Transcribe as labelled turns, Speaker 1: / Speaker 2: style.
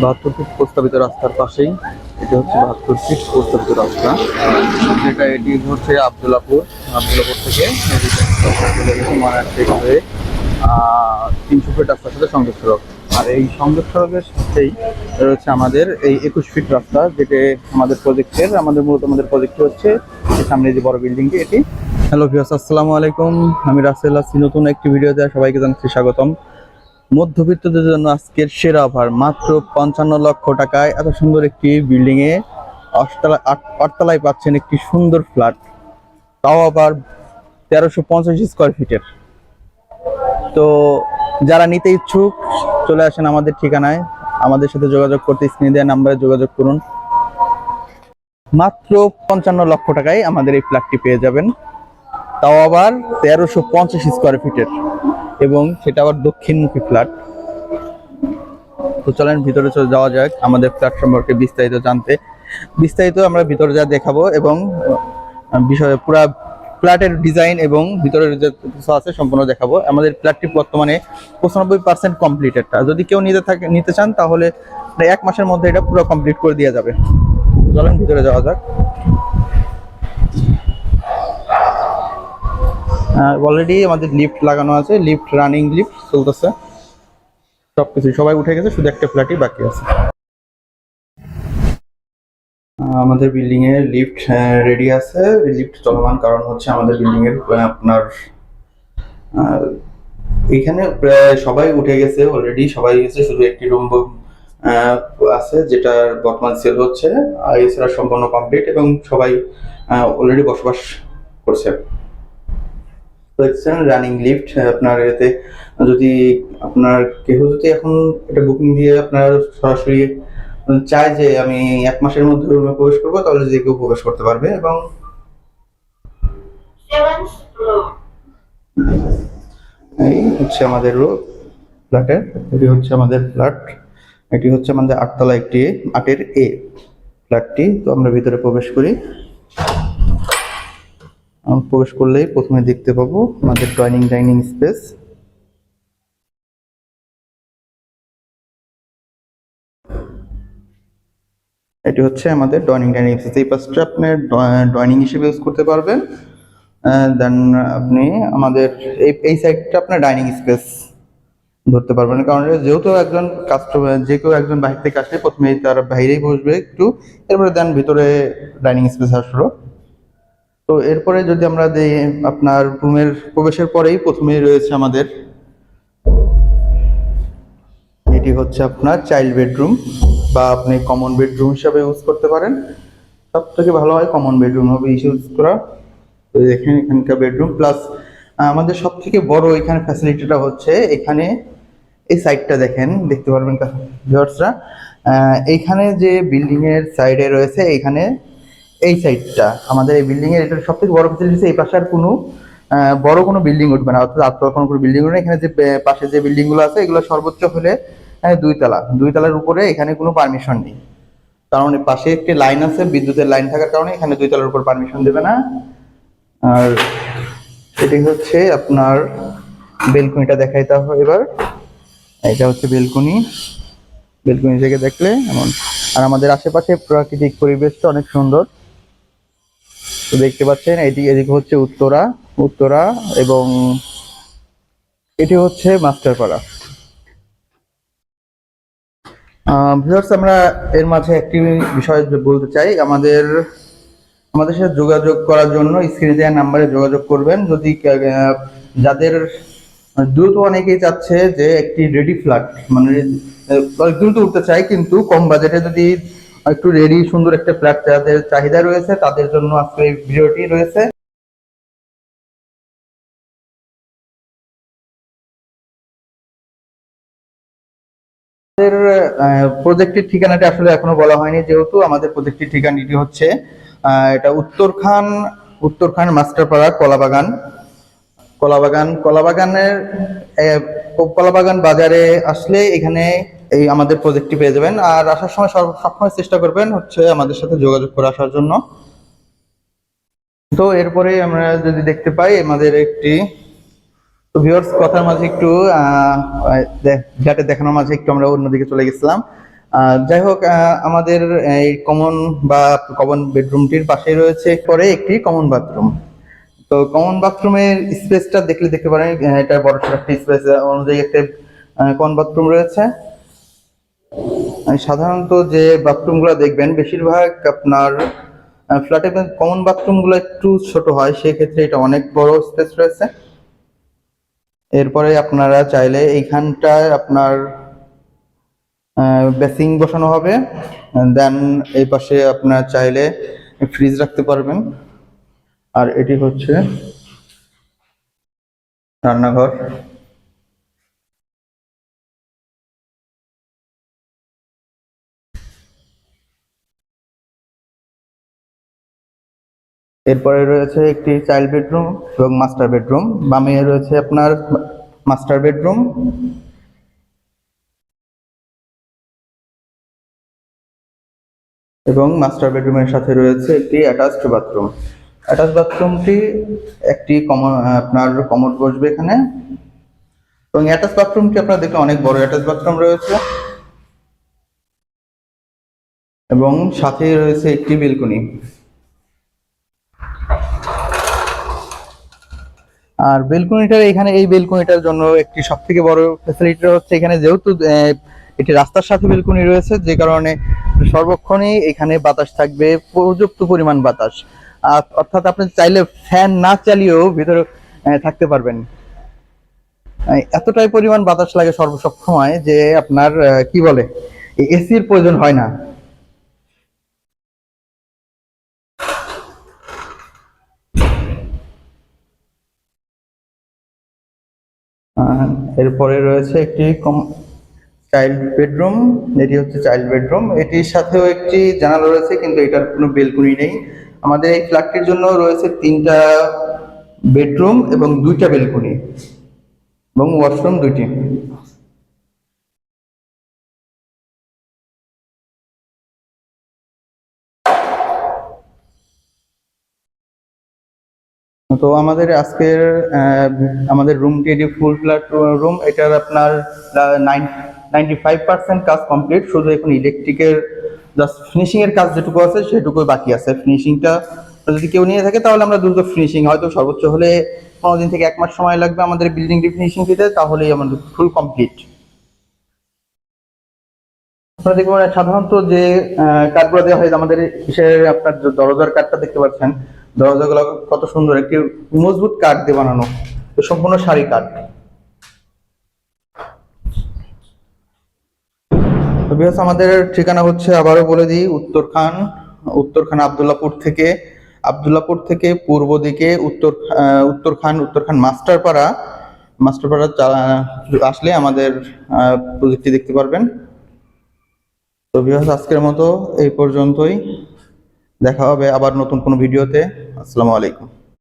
Speaker 1: বাহাত্তর ফিট প্রস্তাবিত রাস্তার পাশেই। এটা হচ্ছে বাহাত্তর ফিট প্রস্তাবিত রাস্তা। যেটা এটি হচ্ছে আবদুল্লাপুর। আবদুল্লাপুর থেকে তিনশো ফিট রাস্তার সাথে সংযোগ সড়ক আর এই সংযোগ সড়কের সাথেই রয়েছে আমাদের এই একুশ ফিট রাস্তা, যেটি আমাদের প্রজেক্টের আমাদের মূলত আমাদের প্রজেক্ট হচ্ছে সামনে যে বড় বিল্ডিংটি এটি। হ্যালো ভিউস আসসালামু আলাইকুম। আমি রাসেল আসছি নতুন একটি ভিডিওতে সবাইকে জানাচ্ছি স্বাগতম। মধ্যবিত্তদের জন্য আজকের সেরা অফার, মাত্র পঞ্চান্ন লক্ষ টাকায় এত সুন্দর একটি বিল্ডিং এ অষ্টতলা আট- আটতলায় পাচ্ছেন একটি সুন্দর ফ্ল্যাট তাও আবার তেরোশো পঞ্চাশ স্কোয়ার ফিটের তো যারা নিতে ইচ্ছুক, চলে আসেন আমাদের ঠিকানায়। আমাদের সাথে যোগাযোগ করতে, স্ক্রিনে দেওয়া নাম্বারে যোগাযোগ করুন। মাত্র পঞ্চান্ন লক্ষ টাকায় আমাদের এই ফ্ল্যাটটি পেয়ে যাবেন। তাও আবার তেরোশো পঞ্চাশ স্কোয়ার ফিটের এবং সেটা আবার দক্ষিণমুখী ফ্ল্যাট। তো চলেন ভিতরে চলে যাওয়া যাক আমাদের ফ্ল্যাট সম্পর্কে বিস্তারিত জানতে। বিস্তারিত আমরা ভিতরে যা দেখাবো এবং বিষয়ে পুরা ফ্ল্যাটের ডিজাইন এবং ভিতরে যে কিছু আছে সম্পূর্ণ দেখাবো। আমাদের ফ্ল্যাটটি বর্তমানে পঁচানব্বই পার্সেন্ট কমপ্লিটেড যদি কেউ নিতে থাকে, নিতে চান, তাহলে এক মাসের মধ্যে এটা পুরো কমপ্লিট করে দেওয়া যাবে। চলেন ভিতরে যাওয়া যাক। অলরেডি আমাদের লিফট লাগানো আছে লিফট রানিং লিফট চলতেছে। সবকিছু, সবাই উঠে গেছে, শুধু একটা ফ্ল্যাটই বাকি আছে। আমাদের বিল্ডিং এ লিফট রেডি আছে। লিফট চলমান কারণ হচ্ছে আমাদের বিল্ডিং এর আপনার এখানে প্রায় সবাই উঠে গেছে অলরেডি সবাই গেছে, শুধু একটি রুম আছে যেটা বর্তমান সেল হচ্ছে। এছাড়া সম্পূর্ণ কমপ্লিট এবং সবাই অলরেডি বসবাস করছে। দেখছেন রানিং লিফট আপনার এতে যদি আপনার কেউ যদি এখন এটা বুকিং দিয়ে আপনার সরাসরি চায় যে আমি এক মাসের মধ্যে রুমে প্রবেশ করব, তাহলে যে কেউ প্রবেশ করতে পারবে এবং এই হচ্ছে আমাদের রো ফ্ল্যাটের এটি হচ্ছে আমাদের ফ্ল্যাট এটি হচ্ছে আমাদের আটতলা একটি আটের এ ফ্ল্যাটটি তো আমরা ভিতরে প্রবেশ করি। প্রবেশ করলেই প্রথমে দেখতে পাবো আমাদের ডাইনিং ডাইনিং স্পেস এটি হচ্ছে আমাদের ডাইনিং ডাইনিং স্পেস এই পাশটা আপনি ডাইনিং হিসেবে ইউজ করতে পারবেন। দেন আপনি আমাদের এই এই সাইডটা আপনার ডাইনিং স্পেস ধরতে পারবেন। কারণ যেহেতু একজন কাস্টমার যে কেউ একজন বাহির থেকে আসলে প্রথমে তার বাইরেই বসবে একটু। এরপরে দেন ভিতরে ডাইনিং স্পেস আসলো। তো এরপরে যদি আমরা আপনার রুমের প্রবেশের পরেই প্রথমেই রয়েছে আমাদের। এটি হচ্ছে আপনার চাইল্ড বেডরুম বা আপনি কমন বেডরুম হিসাবে ইউজ করতে পারেন। সব থেকে ভালো হয় কমন বেডরুম হবে ইউজ করা। তো দেখেন এখানকার বেডরুম। প্লাস, আমাদের সব থেকে বড় এখানে ফ্যাসিলিটিটা হচ্ছে এখানে এই সাইডটা দেখেন, দেখতে পারবেন ভিউয়ার্সরা এইখানে যে বিল্ডিংয়ের সাইডে রয়েছে এখানে এই সাইডটা আমাদের এই বিল্ডিং এর এটা সব থেকে বড় ফেসিলিটি এই পাশে আর কোনো বড় কোনো বিল্ডিং উঠবে না। অর্থাৎ আটতলা কোনো বিল্ডিং উঠবে এখানে যে পাশে যে বিল্ডিংগুলো আছে এগুলো সর্বোচ্চ হলে আহ, দুই তলা দুই তলার উপরে এখানে কোনো পারমিশন নেই। কারণ পাশে একটি লাইন আছে বিদ্যুতের লাইন থাকার কারণে এখানে দুই তলার উপর পারমিশন দেবে না। আর এটি হচ্ছে আপনার বেলকুনিটা দেখাই তাহলে এবার। এটা হচ্ছে বেলকুনি। বেলকুনি থেকে দেখলে এমন। আর আমাদের আশেপাশে প্রাকৃতিক পরিবেশটা অনেক সুন্দর। তো দেখতে পাচ্ছেন এটি এদিকে হচ্ছে উত্তরা উত্তরা এবং এটি হচ্ছে মাস্টারপাড়া। ভিউয়ার্স, আমরা এর মাঝে একটি বিষয় বলতে চাই। আমাদের আমাদের সাথে যোগাযোগ করার জন্য স্ক্রিনে দেওয়া নাম্বারে যোগাযোগ করবেন। যদি যাদের দ্রুত অনেকেই চাচ্ছে যে একটি রেডি ফ্ল্যাট মানে দ্রুত উঠতে চাই কিন্তু কম বাজেটে যদি একটু রেডি সুন্দর একটা ফ্ল্যাট যাদের চাহিদা রয়েছে, তাদের জন্য আজকে এই ভিডিওটি রয়েছে। আমাদের প্রজেক্টের ঠিকানাটা আসলে এখনও বলা হয়নি, যেহেতু আমাদের প্রজেক্টের ঠিকানাটি হচ্ছে এটা উত্তরখান উত্তরখান মাস্টারপাড়া, কলাবাগান। কলাবাগান, কলাবাগানের কলাবাগান বাজারে আসলে এখানে এই আমাদের প্রজেক্টটি পেয়ে যাবেন। আর আসার সময় সবসময় চেষ্টা করবেন হচ্ছে আমাদের সাথে যোগাযোগ করে আসার জন্য। তো এরপরে আমরা যদি দেখতে পাই আমাদের একটি, তো কথার মাঝে একটু দে- দেখানোর মাঝে একটু আমরা অন্যদিকে চলে গেছিলাম। যাই হোক আমাদের এই কমন বা কমন বেডরুমটির পাশেই রয়েছে পরে একটি কমন বাথরুম তো কমন বাথরুমের স্পেসটা দেখলে দেখতে পারেন এটা বড় একটা স্পেস অনুযায়ী একটা কমন বাথরুম রয়েছে। সাধারণত যে বাথরুমগুলো দেখবেন, বেশিরভাগ আপনার ফ্ল্যাটে কমন বাথরুমগুলো একটু ছোট হয়, সেক্ষেত্রে এটা অনেক বড় স্পেস রয়েছে। এরপরে আপনারা চাইলে এইখানটায় আপনার বেসিং বসানো হবে। দেন এই পাশে আপনার চাইলে ফ্রিজ রাখতে পারবেন। আর এটি হচ্ছে রান্নাঘর। এরপরে রয়েছে একটি চাইল্ড বেডরুম এবং মাস্টার বেডরুম বামে রয়েছে আপনার মাস্টার বেডরুম এবং মাস্টার বেডরুমের সাথে রয়েছে একটি অ্যাটাচড বাথরুম অ্যাটাচ বাথরুমটি একটি কমন আপনার কমোড বসবে এখানে। এবং অ্যাটাচ বাথরুমটি আপনারা দেখলে অনেক বড় অ্যাটাচ বাথরুম রয়েছে। এবং সাথে রয়েছে একটি বেলকনি আর বেলকনিটার এখানে, এই বেলকনিটার জন্য একটি সব থেকে বড় ফ্যাসিলিটি হচ্ছে এখানে যেহেতু এটি রাস্তার সাথে বেলকনি রয়েছে, যে কারণে সর্বক্ষণই এখানে বাতাস থাকবে, পর্যাপ্ত পরিমাণ বাতাস। আর অর্থাৎ আপনি চাইলে ফ্যান না চালিয়েও ভিতরে থাকতে পারবেন। এতটাই পরিমাণ বাতাস লাগে সর্বসব সময় যে আপনার কি বলে এসির প্রয়োজন হয় না। এরপরে রয়েছে একটি কম চাইল্ড বেডরুম, এটি হচ্ছে চাইল্ড বেডরুম। এটির সাথেও একটি জানালা রয়েছে, কিন্তু এটার কোনো বেলকুনি নেই। আমাদের এই ফ্ল্যাটটির জন্য রয়েছে তিনটা বেডরুম এবং দুইটা বেলকুনি এবং ওয়াশরুম দুইটি। তো আমাদের আজকের আমাদের রুমটি এটি ফুল ফ্ল্যাট রুম এটার আপনার নাইনটি ফাইভ পার্সেন্ট কাজ কমপ্লিট শুধু এখন ইলেকট্রিকের জাস্ট ফিনিশিং এর কাজ যেটুকু আছে সেটুকুই বাকি আছে। ফিনিশিংটা যদি কেউ নিয়ে থাকে তাহলে আমরা দ্রুত ফিনিশিং হয়তো সর্বোচ্চ হলে পনেরো দিন থেকে এক মাস সময় লাগবে আমাদের বিল্ডিংটি ফিনিশিং দিতে তাহলেই আমাদের ফুল কমপ্লিট আপনারা দেখবেন সাধারণত যে কাঠগুলো দেওয়া হয়, আমাদের কিসের আপনার দরজার কাঠটা দেখতে পাচ্ছেন দরজাগুলো কত সুন্দর, একটি মজবুত কাঠ দিয়ে বানানো সম্পূর্ণ শাড়ি কাঠ। আমাদের ঠিকানা হচ্ছে, আবারও বলে দিই, উত্তরখান উত্তরখান আবদুল্লাপুর থেকে আবদুল্লাপুর থেকে পূর্ব দিকে উত্তর উত্তরখান উত্তরখান মাস্টারপাড়া মাস্টারপাড়া আসলে আমাদের প্রযুক্তি দেখতে পারবেন। তো বিহাস, আজকের মতো এই পর্যন্তই। দেখা হবে আবার নতুন কোনো ভিডিওতে। আসসালামু আলাইকুম।